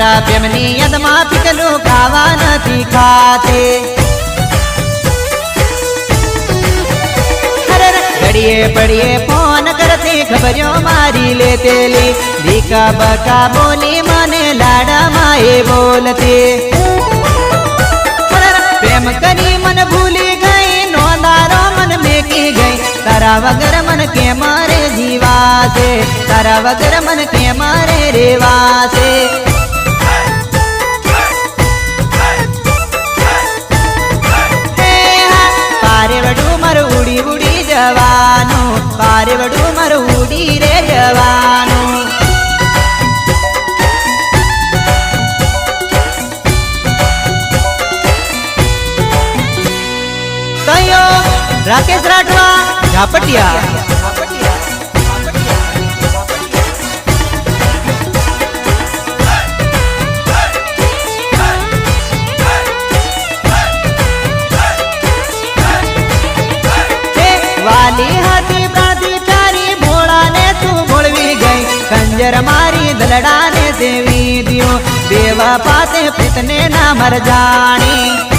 તારા પ્રેમની યતમા તકે લો ગાવા નથી કાતે દરરે ગડિયે બડિયે પૌન કરતે ખબરયો મારી લેતેલી દીક બકા બોલી મને લાડા માયે બોલતે પ્રેમ કરી મન ભૂલી ગઈ નોદારો મન મેકી ગઈ તારા વગર મન કે મરે જીવા સે તારા વગર મન કે મરે રેવા સે మరివడు మరువుడి రేయవాను రాకేశ్ રાઠવા ઝાપટિયા ઘેર મારી દલડાને દેવી દિયો દેવા પાસે પિતને ના મરજાણી